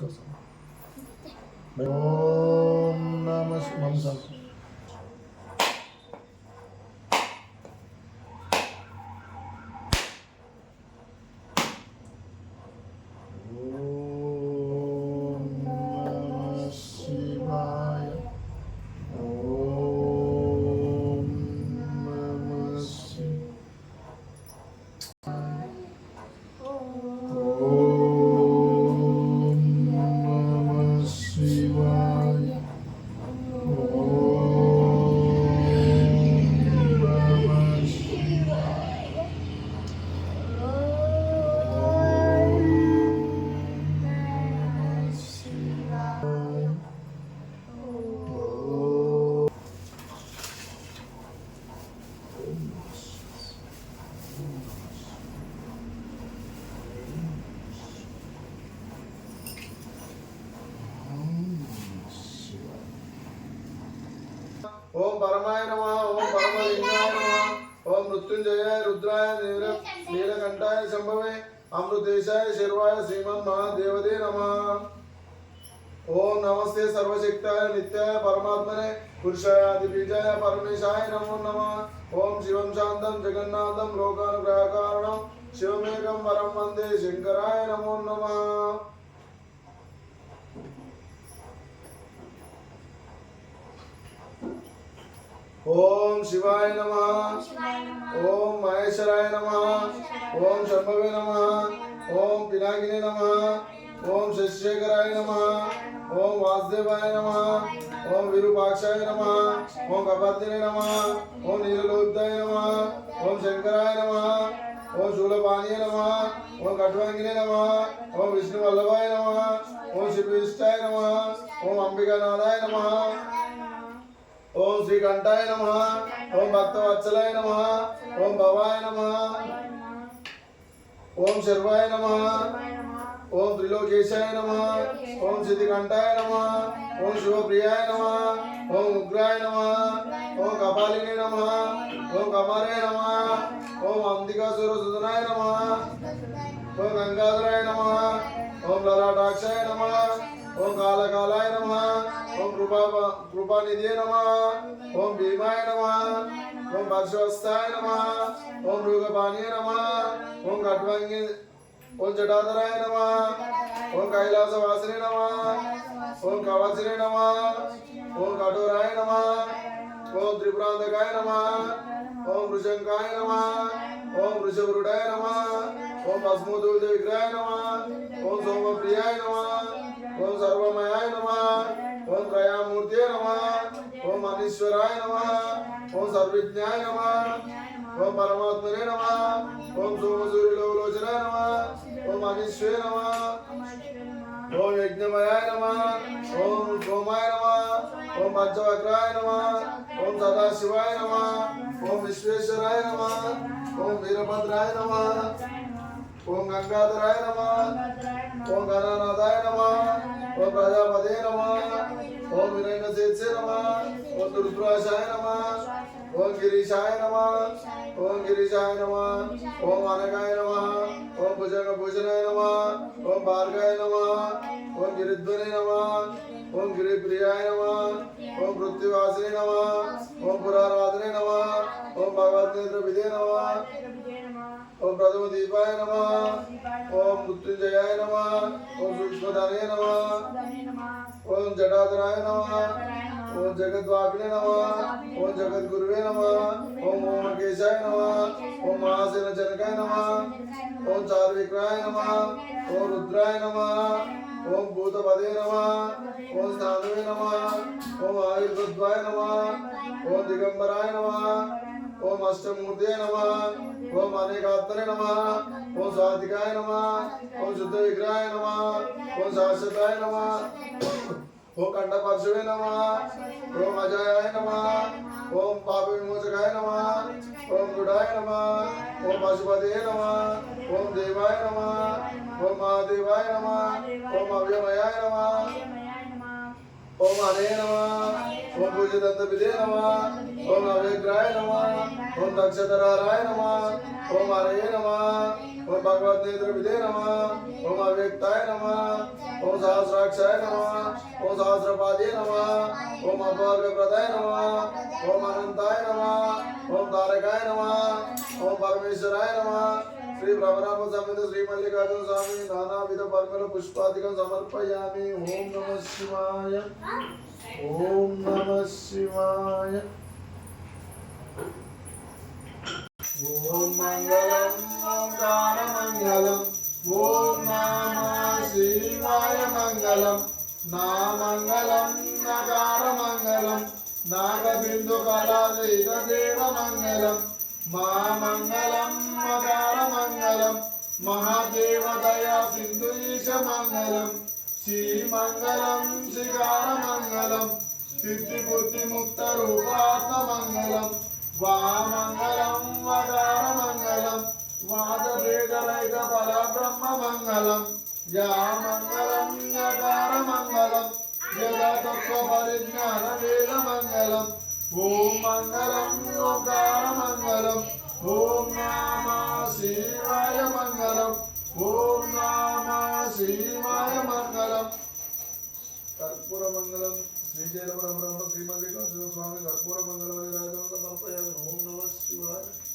తీసుకోసం ఓం నమ ఓం పరమాయ నమ ఓం పరమలింగాయ నమ ఓం మృత్యుంజయ రుద్రాయ నీల నీలకంఠాయ శంభవే అమృతేశాయ శర్వాయ శ్రీమన్ మహాదేవదే నమ. ఓం నమస్తే సర్వశక్తాయ నిత్యాయ పరమాత్మనే పురుషాయాది బీజాయ పరమేశాయ నమో నమ. ఓం శివం శాంతం జగన్నాథం లోకానుగ్రహకారణం శివమేకం వరం వందే శంకరాయ నమో నమ. ఓం శివాయ నమ ఓం మహేశ్వరాయ నమ ఓం శంభవే నమ ఓం పినాకినే నమ ఓం శశిశేఖరాయ నమ ఓం వాసుదేవాయ నమ ఓం విరూపాక్షాయ నమ ఓం కపర్దినే నమ ఓం నీలలోద్దాయ నమ ఓం శంకరాయ నమ ఓం శూలపాణియ నమ ఓం కట్వాంగినే నమ ఓం విష్ణు వల్లభాయ నమ ఓం శివవిష్టాయ నమ ఓం అంబికానాథాయ నమ ఓం శ్రీకంఠాయ నమ ఓం భక్తవత్సలాయ నమ ఓం భవాయ నమ ఓం శర్వాయ నమ ఓం త్రిలోకేశాయ నమ ఓం సిద్ధికంఠాయ నమ ఓం శివప్రియాయ నమ ఓం ఉగ్రాయ నమ ఓం కపాలినే నమ ఓం కమరే నమ ఓం అంతికాసుర సుధనాయ నమ ఓం గంగాధరాయ నమ ఓం లలాటాక్షాయ నమ ఓం కాలకాలాయ నమ ఓం కృపా కృపానిధియే నమ ఓం భీమాయ నమ ఓం పరశువస్తాయ నమ ఓం మృగపానీయ నమ ఓం ఖడ్వంగి ఓం జటాధరాయ నమ ఓం కైలాసవాసిని నమ ఓం కవచిని నమ ఓం కఠోరాయ నమ ఓం త్రిపురాంతకాయ నమ ఓం వృషంకాయ నమ ఓం వృషభృడాయ నమ ఓం భస్మోదూత విగ్రహాయ నమ ఓం సోమప్రియాయ నమ ఓం సర్వమయాయ నమ ఓం త్రయామూర్తే నమ. ఓం అనీశ్వరాయ నమ. ఓం సర్వజ్ఞాయ నమ. ఓం పరమాత్మనే నమ. ఓం సోమసూర్యలోచనాయ నమ. ఓం అనీశ్వరే నమ. ఓం యజ్ఞమయాయ నమ. ఓం సోమాయ నమ. ఓం పంచవక్రాయ నమ. ఓం సదాశివాయ నమ. ఓం విశ్వేశ్వరాయ నమ. ఓం వీరభద్రాయ నమ. ఓం గంగాధరాయ నమ. ఓం గణనాథాయ నమ. ఓం ప్రజాపతే నమ. వినయసేత్సే నమ ఓం దుర్ద్రాశాయ నమ ఓం గిరీశాయ నమ ఓం గిరీశాయ నమ ఓం అనగాయ నమ ఓం భుజంగ భూషణాయ నమ ఓం భార్గాయ నమ ఓం గిరిధ్వని నమ ఓం గిరిప్రియాయ నమ ఓం మృత్యువాసిని నమ ఓం పురారాధనే నమ ఓం భగవద్నేత్ర విదే నమ ఓం ప్రథమ దీపాయ నమ ఓం మృత్యుంజయాయ నమ ఓం సూక్ష్మధనే నమ ఓం జటాధరాయ నమ ఓం జగద్వాపినే నమ ఓం జగద్గురువే నమ ఓం ఓమకేశాయ నమ ఓం మహాసేన జనకాయ నమ ఓం చార్విక్రాయ నమ ఓం రుద్రాయ నమ ఓం భూతపదే నమ ఓం స్నానవే నమ ఓం ఆయుర్వద్వాయ నమ ఓం దిగంబరాయ నమ ఓం అష్టమూర్తే నమ ఓం అనేకాత్మనే నమ ఓం స్వాతికాయ నమ ఓం శుద్ధ విగ్రహాయ నమ ఓం శాశ్వతాయ నమ ఓం కంఠపరశువే నమ ఓం అజయాయ నమ ఓం పాప విమోచకాయ నమ ఓం గుడాయ నమ ఓం పశుపతే నమ ఓం దేవాయ నమ ఓం మహాదేవాయ నమ ఓం అవ్యమయాయ నమ ఓం హరే నమ ఓం పూజదంత విదే నమ ఓం అవ్యగ్రాయ నమ ఓం దక్షధరాయ నమ ఓం హరే నమ ఓం భగవద్ నేత్రవిదే నమ ఓం అవ్యక్తాయ నమ ఓం సహస్రాక్షాయ నమ ఓం సహస్రపాదే నమ ఓం అపవర్గప్రదాయ నమ ఓం అనంతాయ నమ ఓం తారకాయ నమ ఓం పరమేశ్వరాయ నమ శ్రీ భ్రమరామ సమేత శ్రీ మల్లికార్జున స్వామి నానావిధ పర్మల పుష్పాధికం సమర్పయామి ఓం నమ శివాయ ఓం నమ శివాయ ఓం మంగళం ఓంకార మంగళం ఓం నమ శివాయ మంగళం నా మంగళం నకార మంగళం నాగబిందు కళాదైత దేవ మంగళం మా శ్రీమంగళం మకార శ్రీకార మంగళం సిద్ధి బుద్ధి ముక్త రూపాత్మ మంగళం వామంగళం వదార మంగళం వాదవేదరైక బల బ్రహ్మ మంగళం యా మంగళం మంగళం యదా పరిజ్ఞాన వేద మంగళం ఓం మంగళం ఓంకార మంగళం ఓం నామ శివాయ మంగళం ఓం నామ శివాయ మంగళం. కర్పూర మంగళం. శ్రీశైల బ్రహ్మ శ్రీమల్లికార్జున స్వామి కర్పూర మంగళం రాజం సమర్పయామి. ఓం నమ శివాయ.